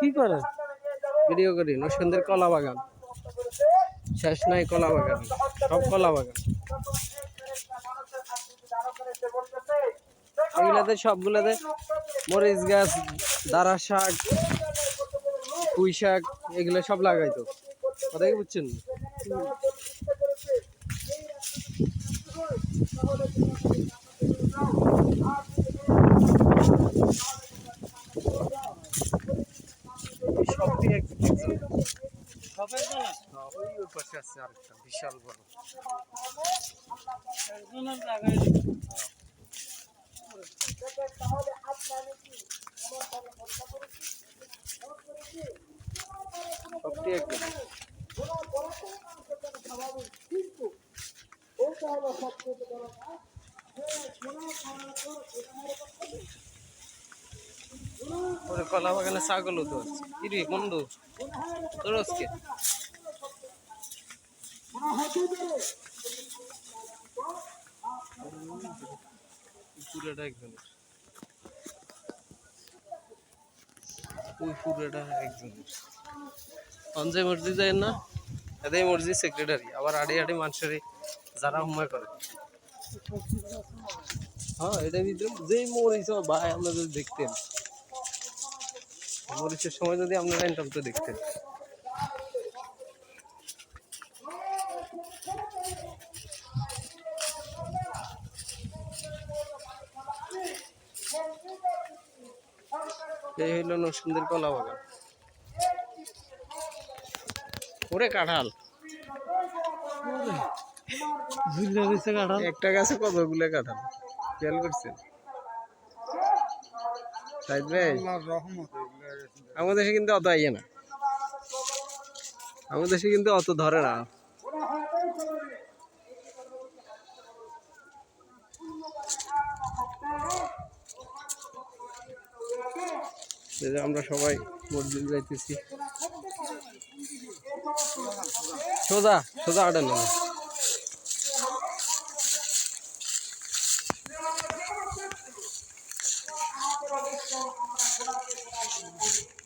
কি করে? ভিডিও করি। নসন্দের কলা বাগান। শেষ নাই কলা বাগান। সব কলা বাগান। এগুলাতে সবগুলাতে মরিচ গাছ দারা শাক পুঁই শাক এগুলো সব লাগাইতো। কথা কি বুঝছেন সবই এক ওই ওই পাশে আছে আরেকটা বিশাল বড়। সবটি একদম কলা বাগানে ছাগলও তো আছে বন্ধু? তোর আজকে। পুরোটা একজনের। ওই পুরোটা যায় না? সেক্রেটারি আবার যারা করে। হ্যাঁ দেখতেন মরিচের সময় যদি আপনারা ইনকাম তো দেখতেন। এই হইল নসুন্দর কলা বাগান ওরে কাঁঠাল। একটা গাছে কতগুলো কাঁঠাল? খেয়াল করছেন? সাইদ ভাই? আমাদের দেশে কিন্তু অত আইয়ে না। আমাদের দেশে কিন্তু অত ধরে না। আমরা সবাই মসজিদ যাইতেছি। সোজা সোজা আড়ে না। আল্লাহ তাআলা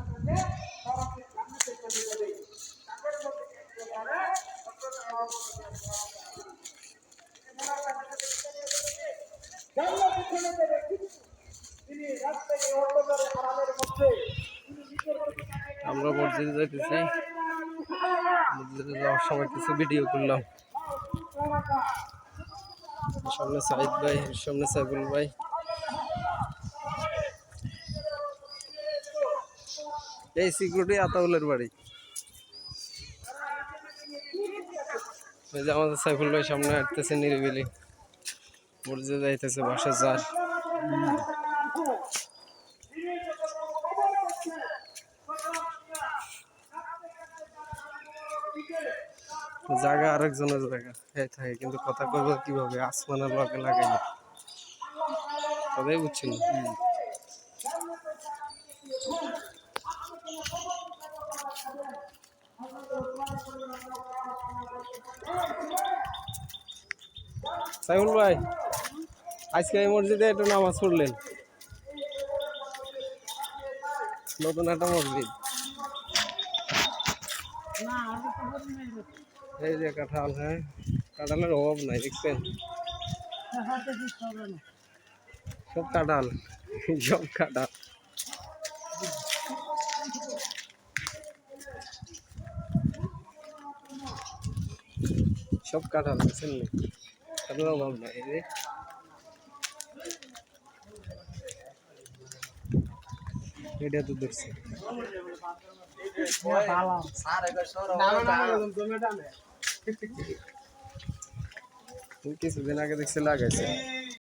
আমরা মসজিদে যাইতেছি। মসজিদে যাওয়ার সময় কিছু ভিডিও করলাম সামনে সাইদ ভাই, সামনে সাইফুল ভাই। এই সিকিউরিটি আতাউলের বাড়ি। এই যে আমাদের সাইফুল ভাই সামনে হাঁটতেছে নিরিবিলি। মসজিদে যাইতেছে বাসা যার। জায়গা আরেকজনের জায়গা। এই থাকে, কিন্তু কথা কইব কীভাবে? আসমানের লগে লাগাইলে। কথাই বুঝছি না। সাইফুল ভাই, আজকে এই মসজিদে একটু নামাজ পড়লেন। নতুন একটা মসজিদ। এই যে কাঁঠাল হ্যাঁ? কাঁঠালের অভাব নাই দেখছেন? সব কাঁঠাল সব কাঁঠাল। সব কাঁঠাল বুঝছেন নি কাঁঠালের অভাব নাই এই যে এটা তো ধরছে কিছুদিন আগে দেখছি লাগাইছে